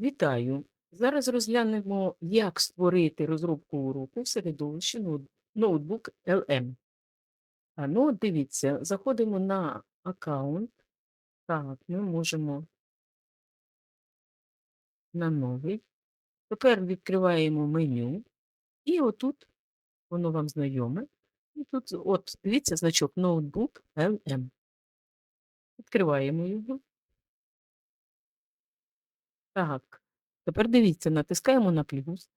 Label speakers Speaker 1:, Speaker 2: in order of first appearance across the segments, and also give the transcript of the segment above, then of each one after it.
Speaker 1: Вітаю! Зараз розглянемо, як створити розробку уроку в середовищі ноутбук LM. А, ну, дивіться, заходимо на аккаунт. Так, ми можемо на новий. Тепер відкриваємо меню. І отут воно вам знайоме. І тут, от, дивіться, значок ноутбук LM. Відкриваємо його. Так, тепер дивіться, натискаємо на плюс.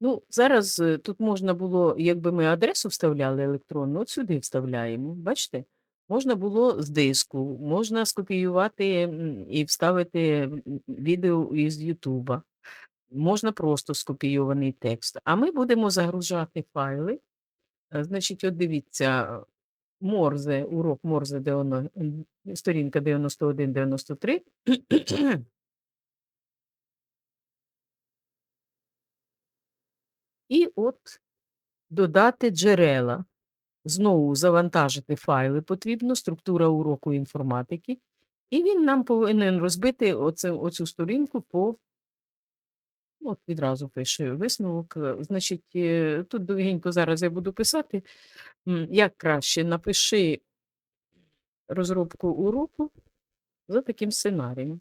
Speaker 1: Ну, зараз е, тут можна було, якби ми адресу вставляли електронну, от сюди вставляємо. Бачите? Можна було з диску, можна скопіювати і вставити відео із Ютуба, можна просто скопійований текст. А ми будемо загружати файли. Е, Значить, от дивіться, Морзе, урок Морзе, сторінка 91-93. І от додати джерела. Знову завантажити файли потрібно, структура уроку інформатики. І він нам повинен розбити оце, оцю сторінку по, от відразу пише висновок. Значить, е, тут довгенько зараз я буду писати. Як краще, напиши розробку уроку за таким сценарієм.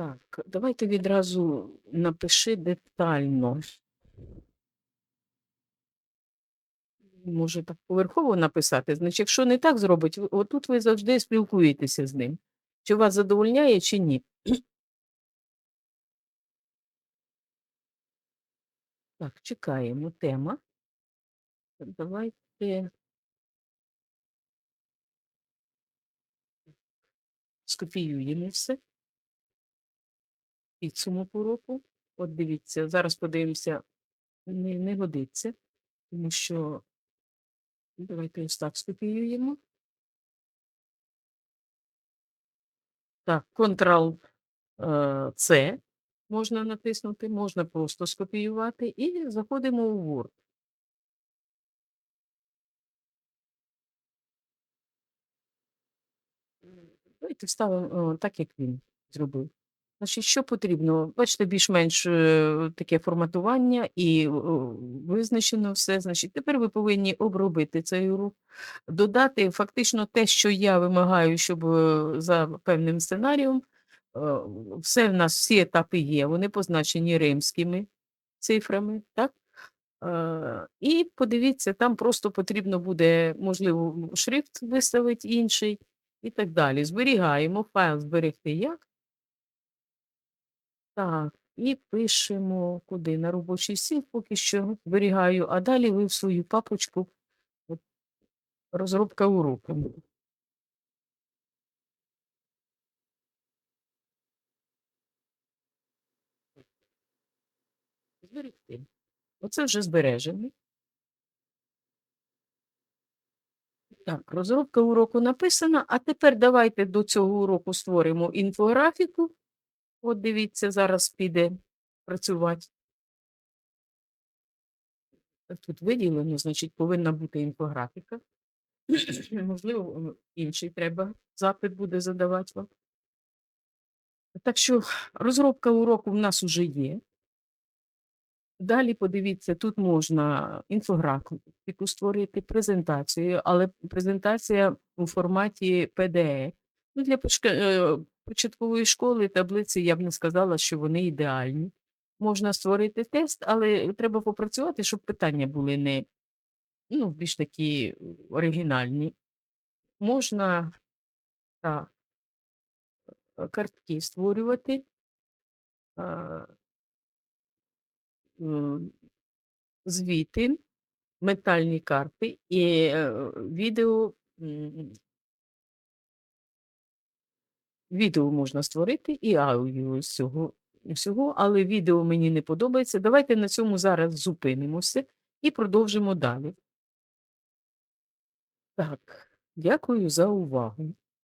Speaker 1: Так, давайте відразу напиши детально. Може так поверхово написати. Значить, якщо не так зробить, отут ви завжди спілкуєтеся з ним. Чи вас задовольняє, чи ні. Так, чекаємо. Тема. Давайте скопіюємо все. Підсумок уроку. От дивіться, зараз подивимося, не, не годиться, тому що давайте ось так скопіюємо. Так, Ctrl-C можна натиснути, можна просто скопіювати і заходимо у Word. Давайте вставимо так, як він зробив. Значить, що потрібно? Бачите, більш-менш е, таке форматування і о, визначено все. Значить, тепер ви повинні обробити цей урок, додати фактично те, що я вимагаю, щоб е, за певним сценарієм. е, Все в нас, всі етапи є, вони позначені римськими цифрами, так? Е, І подивіться, там просто потрібно буде, можливо, шрифт виставити інший і так далі. Зберігаємо файл зберегти як. Так, і пишемо куди? На робочий стіл поки що зберігаю, а далі ви в свою папочку от, розробка уроку. Зберегти. Оце вже збережений. Так, розробка уроку написана, а тепер давайте до цього уроку створимо інфографіку. От дивіться, зараз піде працювати. Тут виділено, значить, повинна бути інфографіка. Можливо, інший треба запит буде задавати вам. Так що розробка уроку в нас уже є. Далі подивіться, тут можна інфографіку створити, презентацію, але презентація у форматі PDF. Ну, для е, початкової школи таблиці я б не сказала, що вони ідеальні. Можна створити тест, але треба попрацювати, щоб питання були не ну, більш такі оригінальні. Можна так, е, картки створювати. а, звіти, ментальні карти і е, відео. Відео можна створити і аудіо з цього всього, але відео мені не подобається. Давайте на цьому зараз зупинимося і продовжимо далі. Так, дякую за увагу.